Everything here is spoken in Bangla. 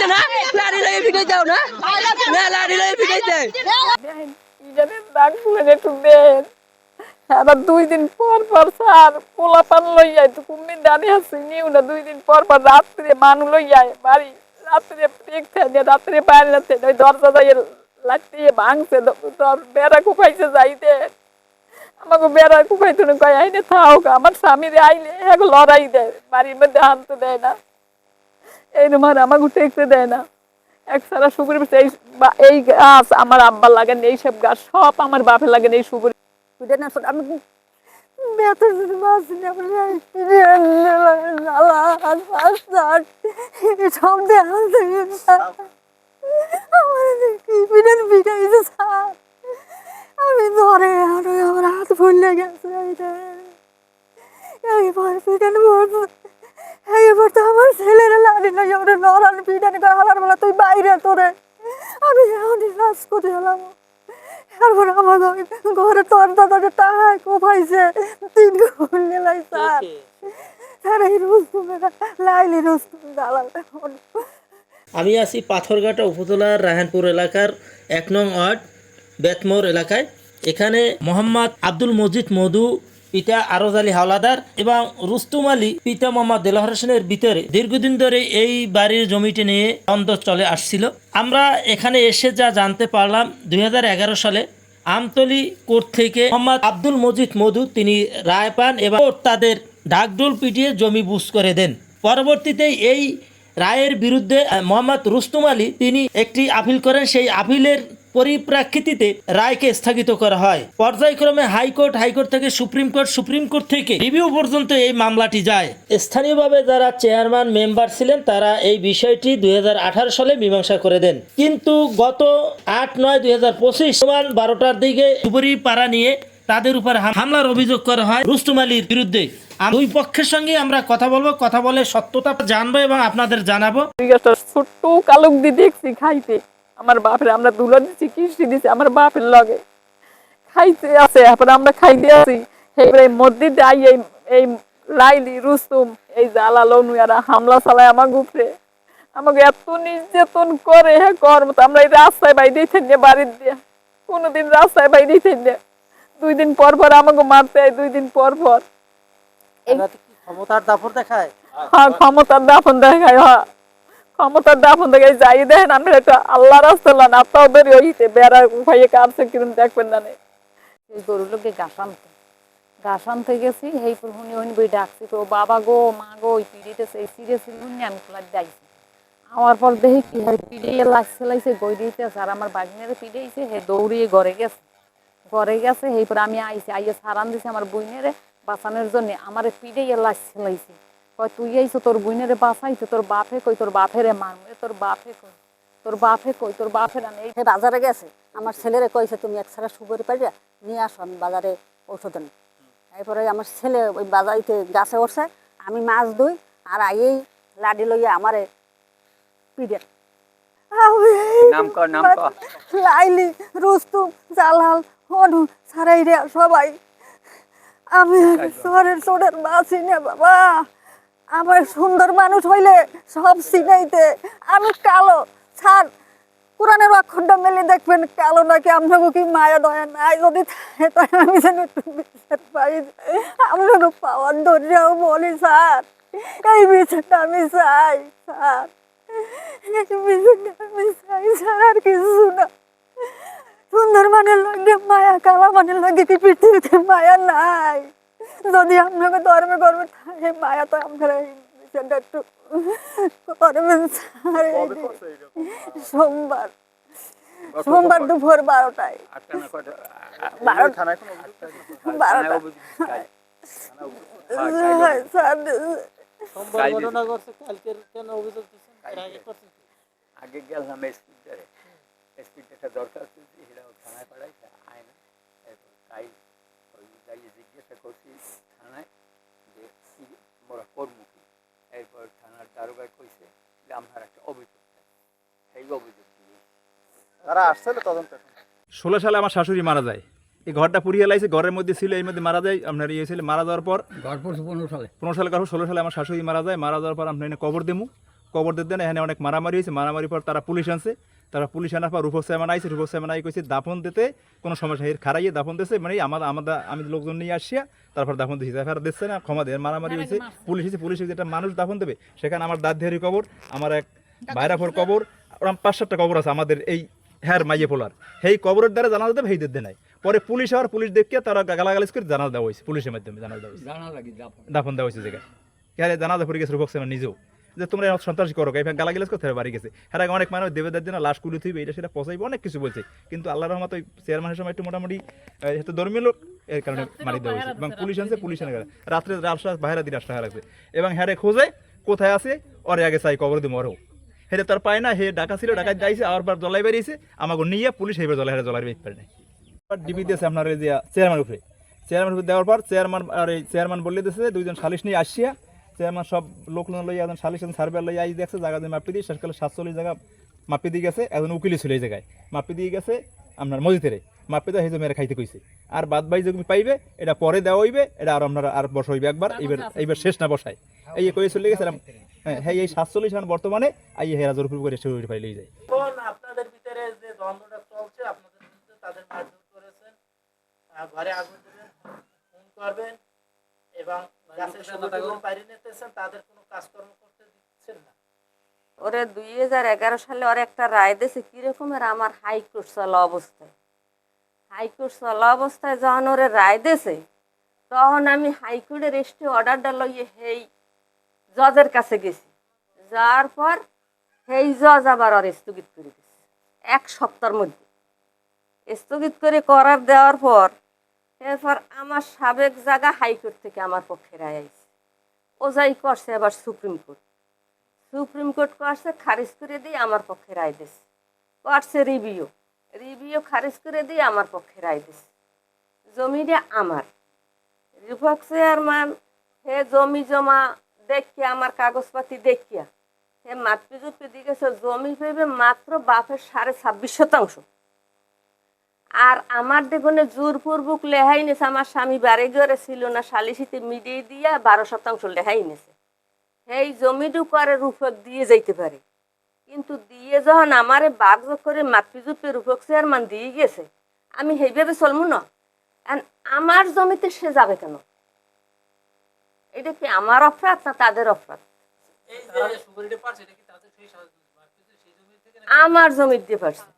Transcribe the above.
পিটাইতে না? লাড়ি লয়ে পিটাইতেও না না? লাড়ি লয়ে পিটাইতে ইজানের দাগ ফুলে একটু দেন আবার দুই দিন পর পর স্যার পোলা পান লই যায় তো কুমির দাঁড়িয়ে আছে নিউ না, দুই দিন পর পর রাত্রে মানু লই যায় বাড়ি রাত্রে দেখতে যে রাত্রে বাইরে যাচ্ছে ওই দরজা দিয়ে লাগতে ভাঙছে বেড়া কুপাইছে যাইতে। আমাকে বেড়া কুপাইতে কয়, আইনে গা। আমার স্বামীর আইলে এক লড়াই দেয়, বাড়ির মধ্যে হানতে দেয় না। এই তোমার আমাকে টেকতে দেয় না। এক সারা সুপুরি এই এই গাছ আমার আব্বার লাগেন এই সব গাছ সব আমার বাপের লাগেন এই সুপুরি না আমি আমি ধরে আমার হাত ফুললে গেছে এইটা এইবার পিঠেন পড়ব এইবার তো আমার ছেলেরা লাড়ি না ওরে পিঠেন হালার বেলা তুই বাইরে তোরে। আমি এখনই লাশ করে এলাম। তারপর আমার ওই ঘরে তোর দাদাকে টাকায় কোপাইছে। তিন গুণ লাই স্যার। স্যার এই রুস্তুমেরা লাইলি রুস্তুম দালাল। আমি আছি পাথরঘাটা উপজেলার রায়হানপুর এলাকার এক নং ওয়ার্ড বেতমোর এলাকায়। এখানে মোহাম্মদ আব্দুল মজিদ মধু পিতা আরজ আলী হাওলাদার এবং রুস্তুম আলী পিতা মোহাম্মদ দেলাহর ভিতরে দীর্ঘদিন ধরে এই বাড়ির জমিটি নিয়ে দ্বন্দ্ব চলে আসছিল। আমরা এখানে এসে যা জানতে পারলাম, দুই হাজার এগারো সালে আমতলি কোর্ট থেকে মোহাম্মদ আব্দুল মজিদ মধু তিনি রায় পান এবং তাদের ঢাকঢোল পিটিয়ে জমি বুঝ করে দেন। পরবর্তীতে এই রায়ের বিরুদ্ধে মোহাম্মদ রুস্তুম আলী তিনি একটি আপিল করেন। সেই আপিলের পরিপ্রেক্ষিতে রায়কে স্থগিত করা হয়। পর্যায়ক্রমে হাইকোর্ট হাইকোর্ট থেকে সুপ্রিম কোর্ট সুপ্রিম কোর্ট থেকে রিভিউ পর্যন্ত এই মামলাটি যায়। স্থানীয়ভাবে যারা চেয়ারম্যান, মেম্বার ছিলেন, তারা এই বিষয়টি দুই সালে মীমাংসা করে দেন। কিন্তু গত আট নয় দুই হাজার পঁচিশ বারোটার দিকে সুপুরি পাড়া নিয়ে তাদের উপর হামলার অভিযোগ করা হয় রুস্তুম আলীর বিরুদ্ধে। দুই পক্ষের সঙ্গে আমরা কথা বলব, কথা বলে সত্যতা জানব এবং আপনাদের জানাব। ওই গাছটা ছোট্ট কালুক দেখছি, খাইতে। আমার বাপের আমরা দুলো দিচ্ছি কিস্তি দিচ্ছি আমার বাপের লগে। খাইতে আছে তারপরে আমরা খাইতে আছি। এইবারে মসজিদ আই এই এই লাইলি রুস্তুম এই জ্বালা লনুয়ারা হামলা চালায় আমার উপরে। আমাকে এত নির্যাতন করে হ্যাঁ কর মতো আমরা এই রাস্তায় বাইরেই থাকি বাড়ির দিয়ে কোনোদিন রাস্তায় বাইরেই থাকি। দুই দিন পর পর আমাকে মারতে হয় দুই দিন পর পর। ক্ষমতার দাপট দেখায়? হ্যাঁ ক্ষমতার দাফন দেখায় হ্যাঁ। ক্ষমতার দাফন দেখায় যাই দেখেন, আমরা একটা আল্লাহ রাস্তা লান আপনাও বেরিয়ে হইতে বেড়া উপায়ে কাটছে কিরম দেখবেন না। এই গরুর লোকে আনতে ঘাস আনতে গেছি এই হুনি হুনি বই ডাকছি তো বাবা গো, মা গো, ওই পিড়িতেছে এই সিরিয়াস হুনি আমি খোলা যাইছি। আমার পর দেখি কি হয়, পিড়িয়ে লাগছে লাগছে গই দিতেছে, আর আমার বাগিনারে পিড়েছে হে দৌড়িয়ে ঘরে গেছে। ঘরে গেছে পরে আমি আইছি, আইয়ে সারান দিছে আমার বইনেরে, বাঁচানোর জন্য, আমার পিড়িয়ে লাগছে লাগছে কয় তুই আইছো তোর বইনেরে বাঁচাইছো তোর বাপে কই তোর বাপেরে মারমু এ তোর বাপে কই তোর বাপে কই তোর বাপের আমি এই বাজারে গেছে আমার ছেলেরে কইছে তুমি এক ছাড়া সুগরি পাইয়া নিয়ে আসো আমি বাজারে ঔষধ আনি। এরপরে আমার ছেলে ওই বাজারিতে গাছে উঠছে আমি মাছ ধুই আর আইয়েই লাডি লইয়া আমারে পিড়ে নাম কর নাম কর। লাইলি রুস্তু জালাল হনু সারাই রে সবাই আমি শহরের চোরের বাসি না বাবা আমার সুন্দর মানুষ হইলে সব সিনাইতে। আমি কালো। ছাড় কোরআনের অক্ষরটা মেলে দেখবেন, কালো নাকি? আপনাকে কি মায়া দয়া নাই? যদি আমি যেন একটু বিচার পাই। আপনাকে পাওয়ার ধৈর্যও বলি, স্যার। এই বিচারটা আমি চাই, স্যার। এই বিচারটা আমি চাই, স্যার, আর কিছু না। সুন্দর মানের লাগে মায়া, কালা মানের লাগে কি পৃথিবীতে মায়া নাই? যদি আপনাকে ধর্মে করবে থাকে মায়া তো আপনারা এই একটু করবেন স্যার। সোমবার। সোমবার দুপুর বারোটায়। হ্যাঁ, আগে গেলাম স্পিডারে দরকার ছিল সেটা থানায় পাঠাইছে আয় না তাই যাইয়ে করছি থানায় যে মোরা করব কি এরপর থানার দারোগায় কইছে যে আপনার একটা অভিযোগ সেই অভিযোগ দিয়ে তারা আসছিল তদন্ত? ষোলো সালে আমার শাশুড়ি মারা যায়। এই ঘরটা পুড়িয়ে লাইছে ঘরের মধ্যে ছিল এই মধ্যে মারা যায় আপনার ইয়ে ছিল মারা যাওয়ার পর পড়ছে পনেরো সালে। পনেরো সালে কারও ষোলো সালে আমার শাশুড়ি মারা যায় মারা যাওয়ার পর আপনার এনে কবর দেবো কবর দিতে দেন এখানে অনেক মারামারি হয়েছে মারামারি পর তারা পুলিশ আনছে। তারা পুলিশ আনার পর রূপক সাহেব আইছে রূপক সাহেব আই কইছে দাফন দিতে কোনো সমস্যা নেই। খারাইয়ে দাফন দিতে মানে আমার আমাদের আমি লোকজন নিয়ে আসিয়া তারপর দাফন দিয়েছি তারপর দিচ্ছে না ক্ষমা দেয় মারামারি হয়েছে পুলিশ হয়েছে পুলিশ হয়েছে একটা মানুষ দাফন দেবে। সেখানে আমার দাদিহারি কবর আমার এক বাইরাফোর কবর। ওরকম পাঁচ সাতটা কবর আছে আমাদের এই হ্যার মাইয়ে পোলার। সেই কবরের দ্বারা জানা দেবে সেই দিতে নাই পরে পুলিশ আর পুলিশ দেখিয়ে তারা গালাগালিজ করে জানা দেওয়া হয়েছে পুলিশের মাধ্যমে জানা দেওয়া হয়েছে জানা লাগি যাব দাফন দেওয়া হয়েছে জায়গায়। জানাজা পড়ে গেছে রূপক সেনা নিজেও। যে তোমরা সন্ত্রাসী করো এখানে গালাগালিজ করতে বাড়ি গেছে? হ্যাঁ অনেক মানুষ দেবেদার দিন লাশ কুলি থইবে এটা সেটা পচাইবে অনেক কিছু বলছে। কিন্তু আল্লাহ রহমত ওই চেয়ারম্যানের সময় একটু মোটামুটি একটু ধর্মীয় লোক এর কারণে মারি দেওয়া হয়েছে। এবং পুলিশ আনছে পুলিশ এনে গেছে রাত্রে রাস্তা বাইরে দিয়ে রাস্তা লাগছে এবং হ্যারে খোঁজে কোথায় আছে? ওরে আগে চাই কবর দিয়ে মরো হেরে তার পায় না হে ডাকা ছিল ডাকা যাইছে আবার বার জলাই বেরিয়েছে। আমাকে নিয়ে পুলিশ হেবে জলাই হেরে জলাই বেরিয়ে পারে নাই ডিবি দিয়েছে আপনার এই যে চেয়ারম্যান উপরে। চেয়ারম্যান উপরে দেওয়ার পর চেয়ারম্যান আর এই চেয়ারম্যান বলে দিয়েছে দুইজন সালিশ নিয়ে আসিয়া চেয়ারম্যান সব লোক লইয়া একজন সালিশ সার্ভে লইয়া আই দেখছে জায়গা দিয়ে মাপি দিয়ে শেষকালে সাতচল্লিশ জায়গা মাপি দিয়ে গেছে একজন উকিলি ছিল এই জায়গায়। মাপি দিয়ে গেছে আপনার মসজিদের মাপি দিয়ে সেই মেরে খাইতে কইছে। আর বাদ বাই জমি পাইবে এটা পরে দেওয়া হইবে এটা আর আপনার আর বসা হইবে একবার এইবার এইবার শেষ না বসায়। এই কয়ে চলে গেছে এরম- হ্যাঁ হ্যাঁ এই সাতচল্লিশ এখন বর্তমানে আই হেরা জোর করে শুরু পাইলেই যায়। এখন আপনাদের ভিতরে যে দ্বন্দ্বটা চলছে আপনাদের তাদের মারধর করেছেন। ঘরে আগুন দেবেন ফোন করবেন। এবং গাছের সুবিধাগুলো বাইরে নিতেছেন তাদের কোনো কাজকর্ম করতে দিচ্ছেন না। ওরে দুই হাজার এগারো সালে ওর একটা রায় দিয়েছে কিরকমের আমার হাইকোর্ট চলা অবস্থায়। হাইকোর্ট চলা অবস্থায় যখন ওরে রায় দিয়েছে তখন আমি হাইকোর্টের এসটি অর্ডারটা লইয়ে সেই জজের কাছে গেছি। যাওয়ার পর সেই জজ আবার ওর স্থগিত করে দিয়েছে এক সপ্তাহের মধ্যে। স্থগিত করে করার দেওয়ার পর এরপর আমার সাবেক জায়গা হাইকোর্ট থেকে আমার পক্ষে রায় আইছে। ও যাই করছে আবার সুপ্রিম কোর্ট। সুপ্রিম কোর্ট করছে, খারিজ করে দিয়ে আমার পক্ষে রায় দিছে। করছে রিভিউ। রিভিউ খারিজ করে দিয়ে আমার পক্ষে রায় দিছে। জমিটা আমার। রিপক চেয়ারম্যান, হে জমি জমা দেখিয়া, আমার কাগজপাতি দেখিয়া, হে মাতপি জুপি দিয়ে গেছে জমি পেবে মাত্র বাপের সাড়ে ছাব্বিশ শতাংশ। আর আমার দেখনে জোরপূর্বক লেহাই নেছে। আমার স্বামী বাড়ি ঘরে ছিল না সালিসিতে মিডিয়ে দিয়া বারো শতাংশ লেহাই নেছে। সেই জমিটু করে রূপক দিয়ে যাইতে পারে। কিন্তু দিয়ে যখন আমারে বাঘ করে মাতৃ জুপে রূপক চেয়ারম্যান দিয়ে গেছে আমি সেইভাবে চলবো না। আমার জমিতে সে যাবে কেন? এটা কি আমার অপরাধ না তাদের অপরাধ? আমার জমি দিয়ে পারছে।